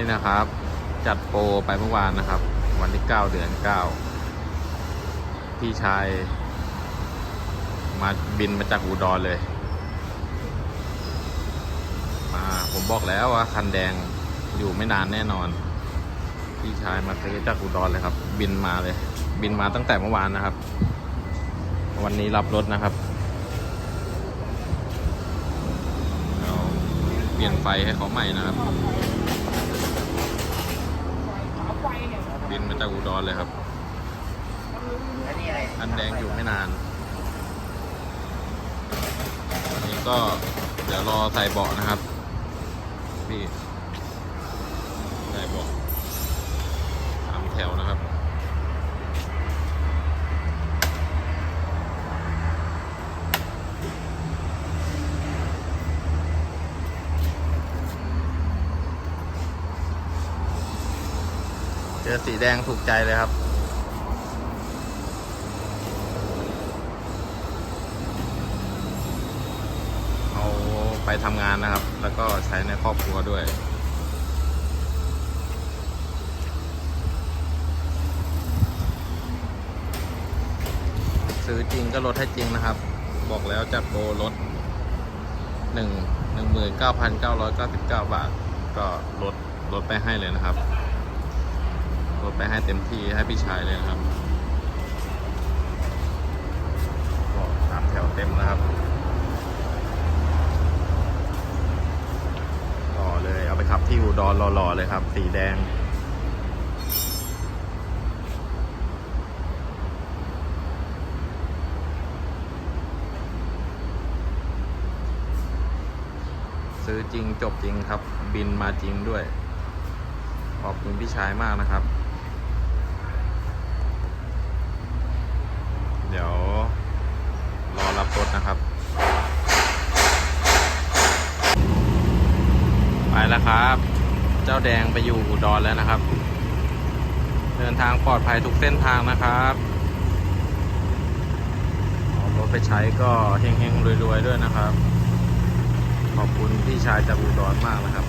นี่นะครับ จัดโปรไปเมื่อวานนะครับ วันที่9เดือน9พี่ชายมาบินมาจากอุดรเลย มาผมบอกแล้วว่าคันแดงอยู่ไม่นานแน่นอน พี่ชายมาซื้อจากอุดรเลยครับ บินมาเลย บินมาตั้งแต่เมื่อวานนะครับ วันนี้รับรถนะครับเราเปลี่ยนไฟให้เขาใหม่นะครับ บินมาจากอุดรเลยครับ อันนี้อะไรอันแดงอยู่ไม่นานอันนี้ก็เดี๋ยวรอใส่เบาะนะครับ พี่ ใส่เบาะสามแถวนะครับ เจอสีแดงถูกใจเลยครับเอาไปทำงานนะครับ แล้วก็ใช้ในครอบครัวด้วยซื้อจริงก็ลดให้จริงนะครับ บอกแล้วจัดโปรลดหนึ่งหนึ่งหมื่นเก้าพันเก้าร้อยเก้าสิบเก้าบาท ก็ลดลดไปให้เลยนะครับ ไปให้เต็มที่ให้พี่ชายเลยนะครับก็สามแถวเต็มนะครับหล่อเลยเอาไปขับที่อุดรหล่อๆเลยครับ สีแดงซื้อจริงจบจริงครับ บินมาจริงด้วย ขอบคุณพี่ชายมากนะครับ เดี๋ยวรอรับรถนะครับ ไปแล้วครับ เจ้าแดงไปอยู่อุดรแล้วนะครับ เดินทางปลอดภัยทุกเส้นทางนะครับเอารถไปใช้ก็เฮงๆรวยๆด้วยนะครับ ขอบคุณพี่ชายจากอุดรมากนะครับ